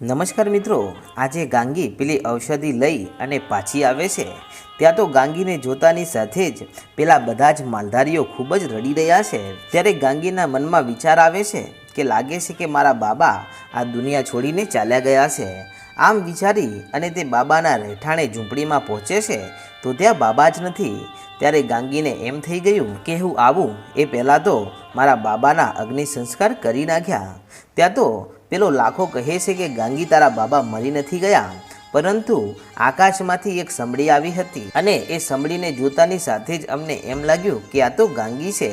નમસ્કાર મિત્રો, આજે ગાંગી પેલી ઔષધિ લઈ અને પાછી આવે છે. ત્યાં તો ગાંગીને જોતાની સાથે જ પેલા બધા જ માલધારીઓ ખૂબ જ રડી રહ્યા છે. ત્યારે ગાંગીના મનમાં વિચાર આવે છે કે લાગે છે કે મારા બાબા આ દુનિયા છોડીને ચાલ્યા ગયા છે. આમ વિચારી અને તે બાબાના રહેઠાણે ઝૂંપડીમાં પહોંચે છે. તો ત્યાં બાબા જ નથી. ત્યારે ગાંગીને એમ થઈ ગયું કે હું આવું એ પહેલાં તો મારા બાબાના અગ્નિ સંસ્કાર કરી નાખ્યા. ત્યાં તો પેલો લાખો કહે છે કે ગાંગી તારા બાબા મરી નથી ગયા, પરંતુ આકાશમાંથી એક સમડી આવી હતી અને એ સમડીને જોતાની સાથે જ અમને એમ લાગ્યું કે આ તો ગાંગી છે.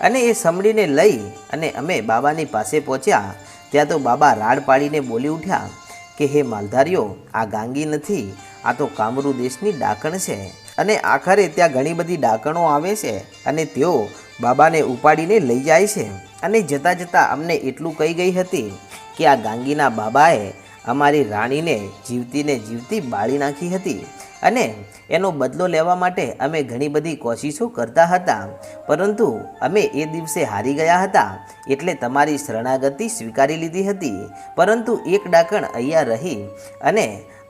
અને એ સમડીને લઈ અને અમે બાબાની પાસે પહોંચ્યા. ત્યાં તો બાબા રાડ પાડીને બોલી ઉઠ્યા કે, હે માલધારીઓ, આ ગાંગી નથી, આ તો કામરૂ દેશની ડાકણ છે. અને આખરે ત્યાં ઘણી બધી ડાકણો આવે છે અને તેઓ બાબાને ઉપાડીને લઈ જાય છે. અને જતાં જતાં અમને એટલું કહી ગઈ હતી કે આ ગાંગીના બાબાએ અમારી રાણીને જીવતીને જીવતી બાળી નાખી હતી. અને એનો બદલો લેવા માટે અમે ઘણી બધી કોશિશો કરતા હતા. પરંતુ અમે એ દિવસે હારી ગયા હતા, એટલે તમારી શરણાગતિ સ્વીકારી લીધી હતી. પરંતુ એક ડાકણ અહીંયા રહી અને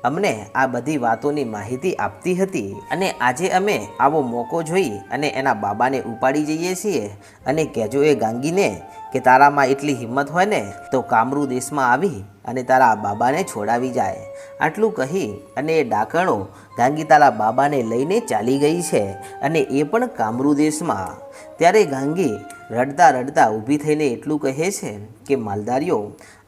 અમને આ બધી વાતોની માહિતી આપતી હતી અને આજે અમે આવો મોકો જોઈ અને એના બાબાને ઉપાડી જઈએ છીએ અને કહેજો એ ગાંગીને કે તારામાં એટલી હિંમત હોય ને તો કામરૂ દેશમાં આવી અને તારા બાબાને છોડાવી જાય. આટલું કહી અને એ ડાકણો ગાંગી તારા બાબાને લઈને ચાલી ગઈ છે અને એ પણ કામરૂ દેશમાં. ત્યારે ગાંગી રડતા રડતા ઊભી થઈને એટલું કહે છે કે માલધારીઓ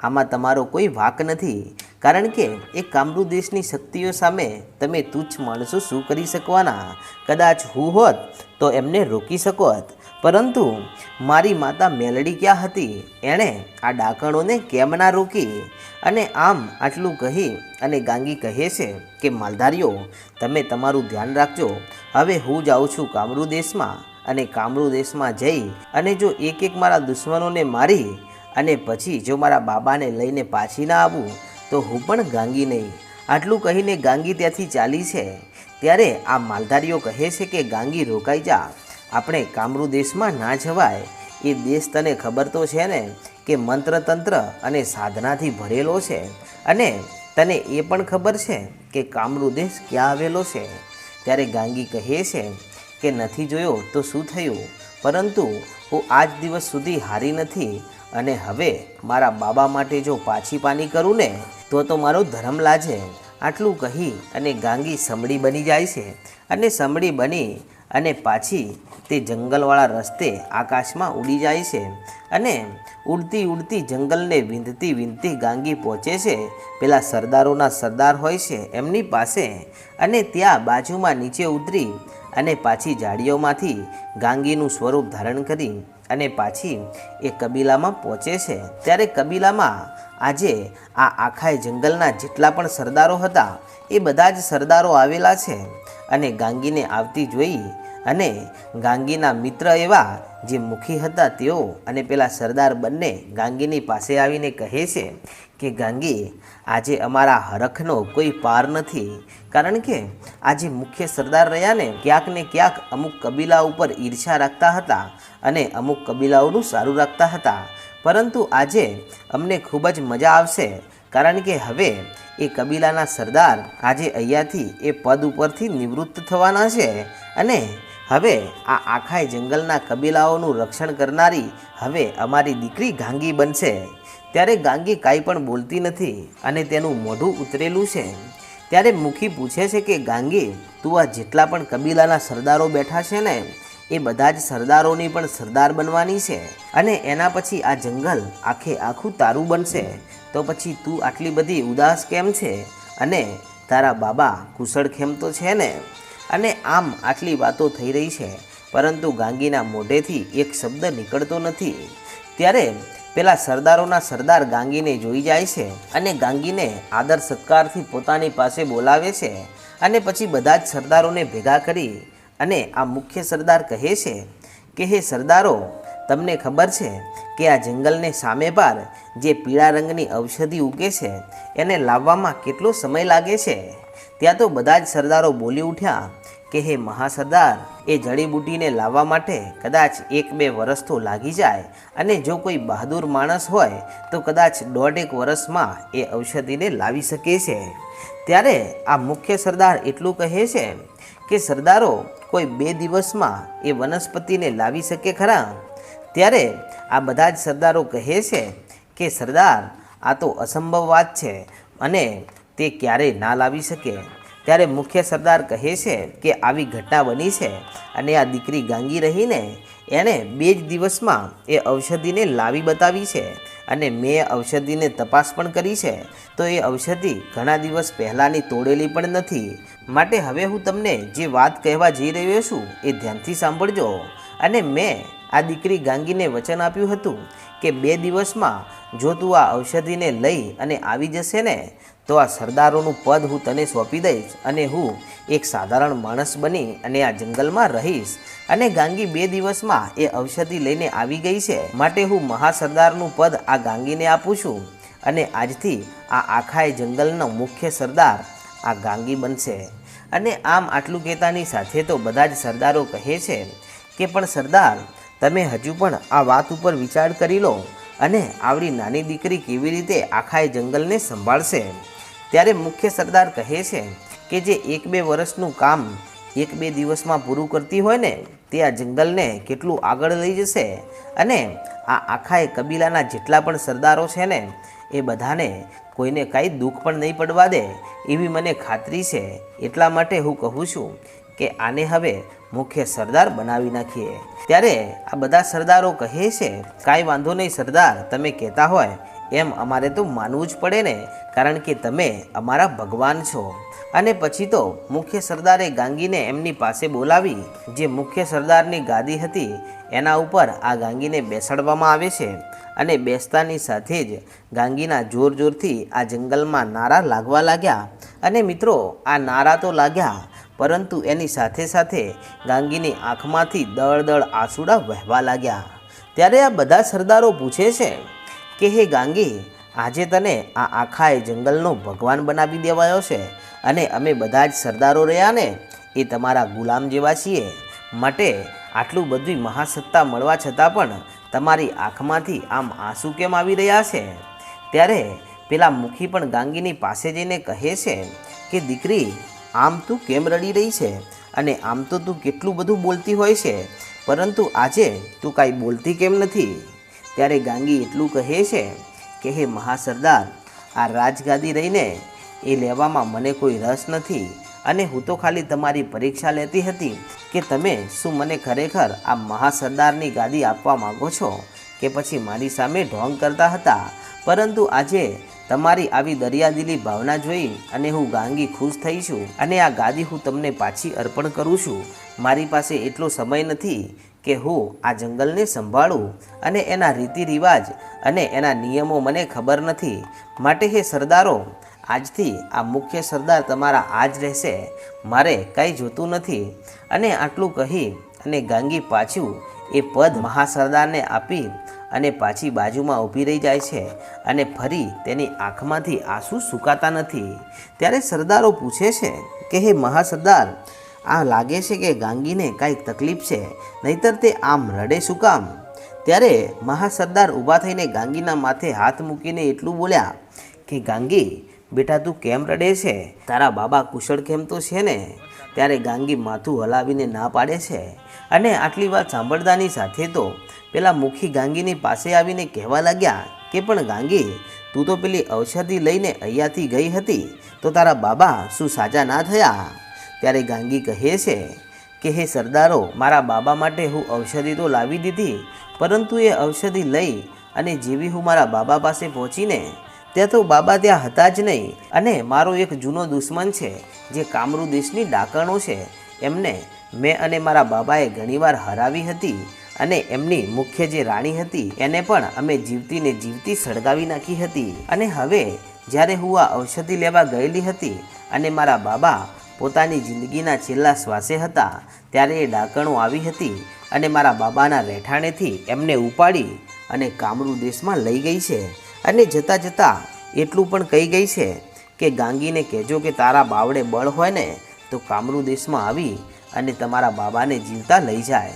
આમાં તમારો કોઈ વાક નથી. કારણ કે એ કામરૂ દેશની શક્તિઓ સામે તમે તુચ્છ માણસો શું કરી શકવાના? કદાચ હું હોત તો એમને રોકી શકોત પરંતુ મારી માતા મેલડી ક્યાં હતી? એણે આ ડાકણોને કેમ ના રોકી? અને આમ આટલું કહી અને ગાંગી કહે છે કે, માલધારીઓ, તમે તમારું ધ્યાન રાખજો. હવે હું જાઉં છું કામરૂ દેશમાં અને કામરૂ દેશમાં જઈ અને જો એક એક મારા દુશ્મનોને મારી અને પછી જો મારા બાબાને લઈને પાછી ના આવું તો હું પણ ગાંગી નહીં. આટલું કહીને ગાંગી ત્યાંથી ચાલી છે. ત્યારે આ માલધારીઓ કહે છે કે ગાંગી રોકાઈ જા. આપણે કામરૂ દેશમાં ના જવાય. એ દેશ તને ખબર તો છે ને કે મંત્ર તંત્ર અને સાધનાથી ભરેલો છે. અને તને એ પણ ખબર છે કે કામરૂ દેશ ક્યાં આવેલો છે. ત્યારે ગાંગી કહે છે કે નથી જોયો તો શું થયું? પરંતુ હું આજ દિવસ સુધી હારી નથી. અને હવે મારા બાબા માટે જો પાછી પાની કરું ને તો તો મારો ધર્મ લાજે. આટલું કહી અને ગાંગી સમડી બની જાય છે. અને સમડી બની અને પાછી તે જંગલવાળા રસ્તે આકાશમાં ઉડી જાય છે. અને ઉડતી ઉડતી જંગલને વિંધતી વિંધતી ગાંગી પહોંચે છે. પેલા સરદારોના સરદાર હોય છે એમની પાસે. અને ત્યાં બાજુમાં નીચે ઉતરી અને પાછી ઝાડીઓમાંથી ગાંગીનું સ્વરૂપ ધારણ કરી અને પાછી એ કબીલામાં પહોંચે છે. ત્યારે કબીલામાં આજે આ આખા જંગલના જેટલા પણ સરદારો હતા, એ બધા જ સરદારો આવેલા છે. અને ગાંગીને આવતી જોઈ અને ગાંગીના મિત્ર એવા જે મુખી હતા તેઓ અને પેલા સરદાર બંને ગાંગીની પાસે આવીને કહે છે કે, ગાંગી, આજે અમારા હરખનો કોઈ પાર નથી. કારણ કે આજે મુખ્ય સરદાર રહ્યા ને ક્યાંક ને ક્યાંક અમુક કબીલા ઉપર ઈર્ષા રાખતા હતા અને અમુક કબીલાઓનું સારું રાખતા હતા. પરંતુ આજે અમને ખૂબ જ મજા આવશે. કારણ કે હવે એ કબીલાના સરદાર આજે અહીંયાથી એ પદ ઉપરથી નિવૃત્ત થવાના છે અને હવે આ આખા જંગલના કબીલાઓનું રક્ષણ કરનારી હવે અમારી દીકરી ગાંગી બનશે. ત્યારે ગાંગી કાંઈ પણ બોલતી નથી અને તેનું મોઢું ઉતરેલું છે. ત્યારે મુખી પૂછે છે કે, ગાંગી, તું આ જેટલા પણ કબીલાના સરદારો બેઠા છે ને, એ બધા જ સરદારોની પણ સરદાર બનવાની છે અને એના પછી આ જંગલ આખે આખું તારું બનશે. તો પછી તું આટલી બધી ઉદાસ કેમ છે? અને તારા બાબા કુશળ ખેમ તો છે ને? અને આમ આટલી વાતો થઈ રહી છે, પરંતુ ગાંગીના મોઢેથી એક શબ્દ નીકળતો નથી. ત્યારે પેલા સરદારોના સરદાર ગાંગીને જોઈ જાય છે અને ગાંગીને આદર સત્કારથી પોતાની પાસે બોલાવે છે અને પછી બધા જ સરદારોને ભેગા કરી અને આ મુખ્ય સરદાર કહે છે કે, હે સરદારો, તમને ખબર છે કે આ જંગલને સામે પાર જે પીળા રંગની ઔષધિ ઉગે છે, એને લાવવામાં કેટલો સમય લાગે છે? ત્યાં તો બધા જ સરદારો બોલી ઉઠ્યા કે, હે મહાસરદાર, એ જડીબુટીને લાવવા માટે કદાચ એક બે વરસ તો લાગી જાય અને જો કોઈ બહાદુર માણસ હોય તો કદાચ દોઢેક વરસમાં એ ઔષધિને લાવી શકે છે. ત્યારે આ મુખ્ય સરદાર એટલું કહે છે કે, સરદારો, કોઈ બે દિવસમાં એ વનસ્પતિને લાવી શકે ખરા? ત્યારે આ બધા જ સરદારો કહે છે કે, સરદાર, આ તો અસંભવ વાત છે અને તે ક્યારેય ના લાવી શકે. ત્યારે મુખ્ય સરદાર કહે છે કે આવી ઘટના બની છે અને આ દીકરી ગાંગી રહીને એણે બે જ દિવસમાં એ ઔષધિને લાવી બતાવી છે અને મેં ઔષધિને તપાસ પણ કરી છે. તો એ ઔષધિ ઘણા દિવસ પહેલાંની તોડેલી પણ નથી. માટે હવે હું તમને જે વાત કહેવા જઈ રહ્યો છું એ ધ્યાનથી સાંભળજો. અને મેં આ દીકરી ગાંગીને વચન આપ્યું હતું કે બે દિવસમાં જો તું આ ઔષધિને લઈ અને આવી જશે ને તો આ સરદારોનું પદ હું તને સોંપી દઈશ અને હું એક સાધારણ માણસ બની અને આ જંગલમાં રહીશ. અને ગાંગી બે દિવસમાં એ ઔષધિ લઈને આવી ગઈ છે. માટે હું મહાસરદારનું પદ આ ગાંગીને આપું છું. અને આજથી આ આખાય જંગલનો મુખ્ય સરદાર આ ગાંગી બનશે. અને આમ આટલું કહેતાની સાથે તો બધા જ સરદારો કહે છે કે, પણ સરદાર, તમે હજુ પણ આ વાત ઉપર વિચાર કરી લો અને આવડી નાની દીકરી કેવી રીતે આખાય જંગલને સંભાળશે? ત્યારે મુખ્ય સરદાર કહે છે કે જે એક બે વર્ષનું કામ એક બે દિવસમાં પૂરું કરતી હોય ને, તે આ જંગલને કેટલું આગળ લઈ જશે અને આ આખા એ કબીલાના જેટલા પણ સરદારો છે ને, એ બધાને કોઈને કાંઈ દુઃખ પણ નહીં પડવા દે એવી મને ખાતરી છે. એટલા માટે હું કહું છું કે આને હવે મુખ્ય સરદાર બનાવી નાખીએ. ત્યારે આ બધા સરદારો કહે છે, કાંઈ વાંધો નહીં સરદાર, તમે કહેતા હોય, એમ અમારે તો માનવું જ પડે ને કારણ કે તમે અમારા ભગવાન છો. અને પછી તો મુખ્ય સરદારે ગાંગીને એમની પાસે બોલાવી, જે મુખ્ય સરદારની ગાદી હતી, એના ઉપર આ ગાંગીને બેસાડવામાં આવે છે. અને બેસતાની સાથે જ ગાંગીના જોર જોરથી આ જંગલમાં નારા લાગવા લાગ્યા. અને મિત્રો, આ નારા તો લાગ્યા, પરંતુ એની સાથે સાથે ગાંગીની આંખમાંથી દળ દળ આંસુડા વહેવા લાગ્યા. ત્યારે આ બધા સરદારો પૂછે છે કે, હે ગાંગી આજે તને આ આખાએ જંગલનો ભગવાન બનાવી દેવાયો છે. અને અમે બધા જ સરદારો રહ્યા ને, એ તમારા ગુલામ જેવા છીએ. માટે આટલું બધી મહાસત્તા મળવા છતાં પણ તમારી આંખમાંથી આમ આંસુ કેમ આવી રહ્યા છે? ત્યારે પેલા મુખી પણ ગાંગીની પાસે જઈને કહે છે કે, દીકરી, આમ તું કેમ રડી રહી છે? અને આમ તો તું કેટલું બધું બોલતી હોય છે, પરંતુ આજે તું કાંઈ બોલતી કેમ નથી? ત્યારે ગાંગી એટલું કહે છે કે હે મહાસરદાર, આ રાજગાદી રહીને એ લેવામાં મને કોઈ રસ નથી અને હું તો ખાલી તમારી પરીક્ષા લેતી હતી કે તમે શું મને ખરેખર આ મહાસરદારની ગાદી આપવા માગો છો કે પછી મારી સામે ઢોંગ કરતા હતા? પરંતુ આજે તમારી આવી દરિયાદીલી ભાવના જોઈ અને હું ગાંગી ખુશ થઈ છું અને આ ગાદી હું તમને પાછી અર્પણ કરું છું. મારી પાસે એટલો સમય નથી કે હું આ જંગલને સંભાળું અને એના રીતિ રિવાજ અને એના નિયમો મને ખબર નથી. માટે હે સરદારો, આજથી આ મુખ્ય સરદાર તમારા આજ રહેશે. મારે કાંઈ જોતું નથી. અને આટલું કહી અને ગાંગી પાછું એ પદ મહાસરદારને આપી અને પાછી બાજુમાં ઊભી રહી જાય છે અને ફરી તેની આંખમાંથી આંસુ સુકાતા નથી. ત્યારે સરદારો પૂછે છે કે હે મહાસરદાર આ લાગે છે કે ગાંગીને કાંઈક તકલીફ છે, નહીતર તે આમ રડે શું કામ? ત્યારે મહાસરદાર ઊભા થઈને ગાંગીના માથે હાથ મૂકીને એટલું બોલ્યા, કે ગાંગી, બેટા તું કેમ રડે છે? તારા બાબા કુશળ કેમ તો છે ને? ત્યારે ગાંગી માથું હલાવીને ના પાડે છે. અને આટલી વાત સાંભળતાની સાથે તો પેલા મુખી ગાંગીની પાસે આવીને કહેવા લાગ્યા કે, પણ ગાંગી, તું તો પેલી ઔષધિ લઈને અહીંયાથી ગઈ હતી, તો તારા બાબા શું સાજા ના થયા? ત્યારે ગાંગી કહે છે કે, હે સરદારો, મારા બાબા માટે હું ઔષધિ તો લાવી દીધી, પરંતુ એ ઔષધિ લઈ અને જેવી હું મારા બાબા પાસે પહોંચીને, ત્યાં તો બાબા ત્યાં હતા જ નહીં. અને મારો એક જૂનો દુશ્મન છે, જે કામરૂ દેશની ડાકણો છે. એમને મેં અને મારા બાબાએ ઘણીવાર હરાવી હતી અને એમની મુખ્ય જે રાણી હતી, એને પણ અમે જીવતીને જીવતી સળગાવી નાખી હતી. અને હવે જ્યારે હું આ ઔષધિ લેવા ગયેલી હતી અને મારા બાબા પોતાની જિંદગીના છેલ્લા શ્વાસે હતા. ત્યારે એ ડાકણો આવી હતી અને મારા બાબાના રહેઠાણેથી એમને ઉપાડી અને કામરૂ દેશમાં લઈ ગઈ છે. અને જતાં જતાં એટલું પણ કહી ગઈ છે કે, ગાંગીને કહેજો કે તારા બાવડે બળ હોય ને, તો કામરૂ દેશમાં આવી અને તમારા બાબાને જીવતા લઈ જાય.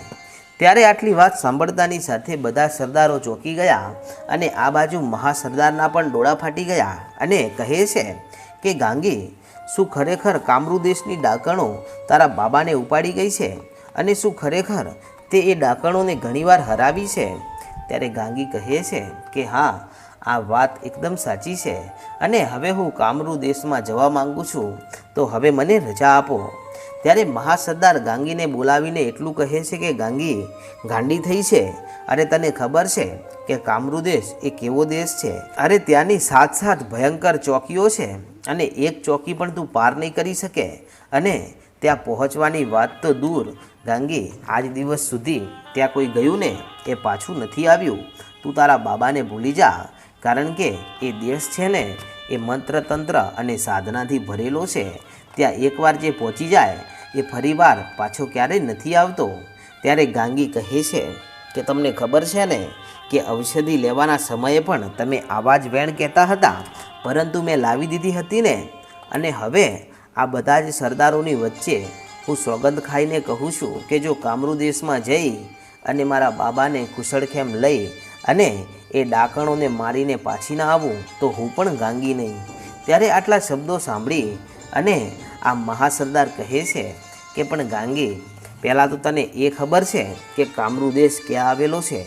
ત્યારે આટલી વાત સાંભળતાની સાથે બધા સરદારો ચોંકી ગયા અને આ બાજુ મહાસરદારના પણ ડોળા ફાટી ગયા અને કહે છે કે, ગાંગી શું ખરેખર કામરૂ દેશની ડાકણો તારા બાબાને ઉપાડી ગઈ છે? અને શું ખરેખર તે એ ડાકણોને ઘણીવાર હરાવી છે? ત્યારે ગાંગી કહે છે કે હા, આ વાત એકદમ સાચી છે. અને હવે હું કામરૂ દેશમાં જવા માંગુ છું, તો હવે મને રજા આપો. ત્યારે મહાસરદાર ગાંગીને બોલાવીને એટલું કહે છે કે ગાંગી, ગાંડી થઈ છે. અરે તને ખબર છે કે કામરૂ દેશ એ કેવો દેશ છે? અરે ત્યાંની સાત સાત ભયંકર ચોકીઓ છે અને એક ચોકી પણ તું પાર નહીં કરી શકે. અને ત્યાં પહોંચવાની વાત તો દૂર. ગાંગી, આજ દિવસ સુધી ત્યાં કોઈ ગયું ને એ પાછું નથી આવ્યું. તું તારા બાબાને ભૂલી જા, કારણ કે એ દેશ છે ને એ મંત્ર તંત્ર અને સાધનાથી ભરેલો છે. ત્યાં એકવાર જે પહોંચી જાય, એ ફરીવાર પાછો ક્યારેય નથી આવતો. ત્યારે ગાંગી કહે છે કે, તમને ખબર છે ને કે ઔષધિ લેવાના સમયે પણ તમે આવા જ વેણ કહેતા હતા, પરંતુ મેં લાવી દીધી હતી ને. અને હવે આ બધા જ સરદારોની વચ્ચે હું સોગંદ ખાઈને કહું છું કે જો કામરૂ દેશમાં જઈ અને મારા બાબાને કુશળખેમ લઈ અને એ ડાકણોને મારીને પાછી ના આવું, તો હું પણ ગાંગી નહીં. ત્યારે આટલા શબ્દો સાંભળી અને આ મહાસરદાર કહે છે કે, પણ ગાંગી, પહેલાં તો તને એ ખબર છે કે કામરૂ દેશ ક્યાં આવેલો છે?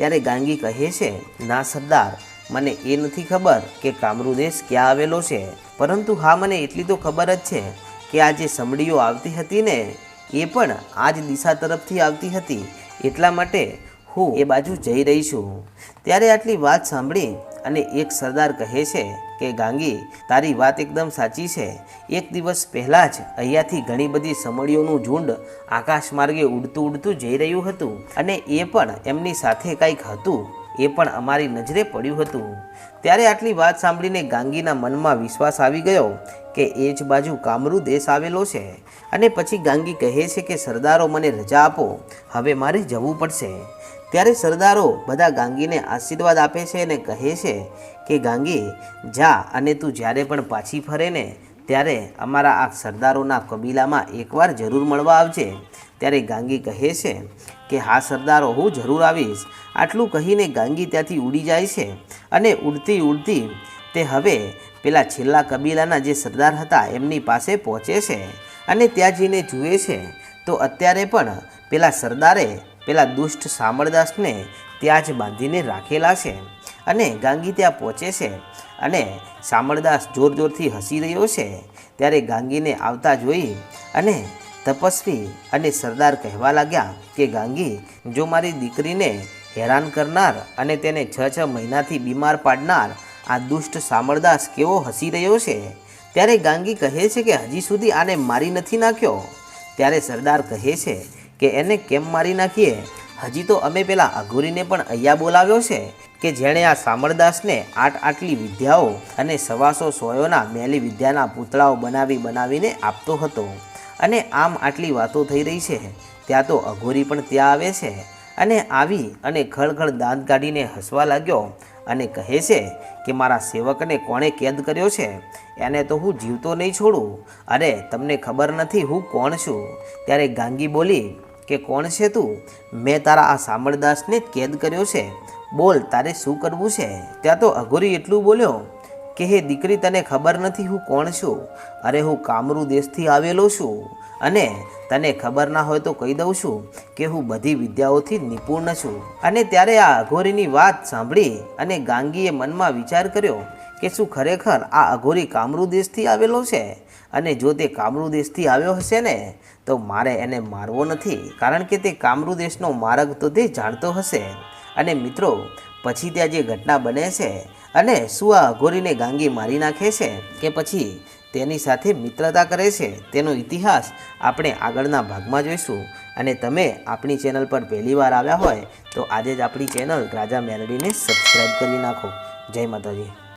ત્યારે ગાંગી કહે છે, ના સરદાર, મને એ નથી ખબર કે કામરૂ દેશ ક્યાં આવેલો છે. પરંતુ હા, મને એટલી તો ખબર જ છે કે આ જે સમડીઓ આવતી હતી ને, એ પણ આ જ દિશા તરફથી આવતી હતી. એટલા માટે હું એ બાજુ જઈ રહી છું. ત્યારે આટલી વાત સાંભળી અને એક સરદાર કહે છે કે, ગાંગી, તારી વાત એકદમ સાચી છે. એક દિવસ પહેલાં જ અહીંયાથી ઘણી બધી સમળીઓનું ઝુંડ આકાશ માર્ગે ઉડતું ઉડતું જઈ રહ્યું હતું અને એ પણ એમની સાથે કંઈક હતું. એ પણ અમારી નજરે પડ્યું હતું. ત્યારે આટલી વાત સાંભળીને ગાંગીના મનમાં વિશ્વાસ આવી ગયો કે, એ જ બાજુ કામરૂ દેશ આવેલો છે. અને પછી ગાંગી કહે છે કે, સરદારો, મને રજા આપો. હવે મારે જવું પડશે. ત્યારે સરદારો બધા ગાંગીને આશીર્વાદ આપે છે અને કહે છે કે, ગાંગી, જા અને તું જ્યારે પણ પાછી ફરે ને, ત્યારે અમારા આ સરદારોના કબીલામાં એકવાર જરૂર મળવા આવજે. ત્યારે ગાંગી કહે છે કે, હા સરદારો, હું જરૂર આવીશ. આટલું કહીને ગાંગી ત્યાંથી ઉડી જાય છે અને ઉડતી ઉડતી તે હવે પેલા છેલ્લા કબીલાના જે સરદાર હતા એમની પાસે પહોંચે છે અને ત્યાં જઈને જુએ છે. તો અત્યારે પણ પેલા સરદારે પેલા દુષ્ટ સામળદાસને ત્યાં જ બાંધીને રાખેલા છે અને ગાંગી ત્યાં પહોંચે છે. અને સામળદાસ જોર જોરથી હસી રહ્યો છે. ત્યારે ગાંગીને આવતા જોઈ અને તપસ્વી અને સરદાર કહેવા લાગ્યા કે, ગાંગી, જો મારી દીકરીને હેરાન કરનાર અને તેને છ છ મહિનાથી બીમાર પાડનાર આ દુષ્ટ સામળદાસ કેવો હસી રહ્યો છે? ત્યારે ગાંગી કહે છે કે, હજી સુધી આને મારી નથી નાખ્યો. ત્યારે સરદાર કહે છે કે એને કેમ મારી નાખીએ? હજી તો અમે પેલા અઘોરીને પણ અહીંયા બોલાવ્યો છે કે જેણે આ સામરદાસને આટ આટલી વિદ્યાઓ અને સવાસો સોયોના મેલી વિદ્યાના પૂતળાઓ બનાવી બનાવીને આપતો હતો. અને આમ આટલી વાતો થઈ રહી છે. ત્યાં તો અઘોરી પણ ત્યાં આવે છે. અને આવી અને ખળખળ દાંત કાઢીને હસવા લાગ્યો અને કહે છે કે મારા સેવકને કોણે કેદ કર્યો છે? એને તો હું જીવતો નહીં છોડું. અરે, તમને ખબર નથી હું કોણ છું? ત્યારે ગાંગી બોલી કે કોણ છે તું? મેં તારા આ સામળદાસને કેદ કર્યો છે. બોલ, તારે શું કરવું છે? ત્યાં તો અઘોરી એટલું બોલ્યો, કે હે દીકરી, તને ખબર નથી હું કોણ છું? અરે હું કામરૂ દેશથી આવેલો છું અને તને ખબર ના હોય તો કહી દઉં છું કે હું બધી વિદ્યાઓથી નિપુણ છું. અને ત્યારે આ અઘોરીની વાત સાંભળી અને ગાંગીએ મનમાં વિચાર કર્યો કે શું ખરેખર આ અઘોરી કામરૂ દેશથી આવેલો છે? અને જો તે કામરૂ દેશથી આવ્યો હશે ને, તો મારે એને મારવો નથી, કારણ કે તે કામરૂ દેશનો માર્ગ તો તે જાણતો હશે. અને મિત્રો, પછી ત્યાં જે ઘટના બને છે, અને શું આ અઘોરીને ગાંગી મારી નાખે છે, કે પછી તેની સાથે મિત્રતા કરે છે, તેનો ઇતિહાસ આપણે આગળના ભાગમાં જોઈશું. અને તમે આપણી ચેનલ પર પહેલી વાર આવ્યા હોય, તો આજે જ આપણી ચેનલ રાજા મેલડીને સબસ્ક્રાઈબ કરી નાખો. જય માતાજી.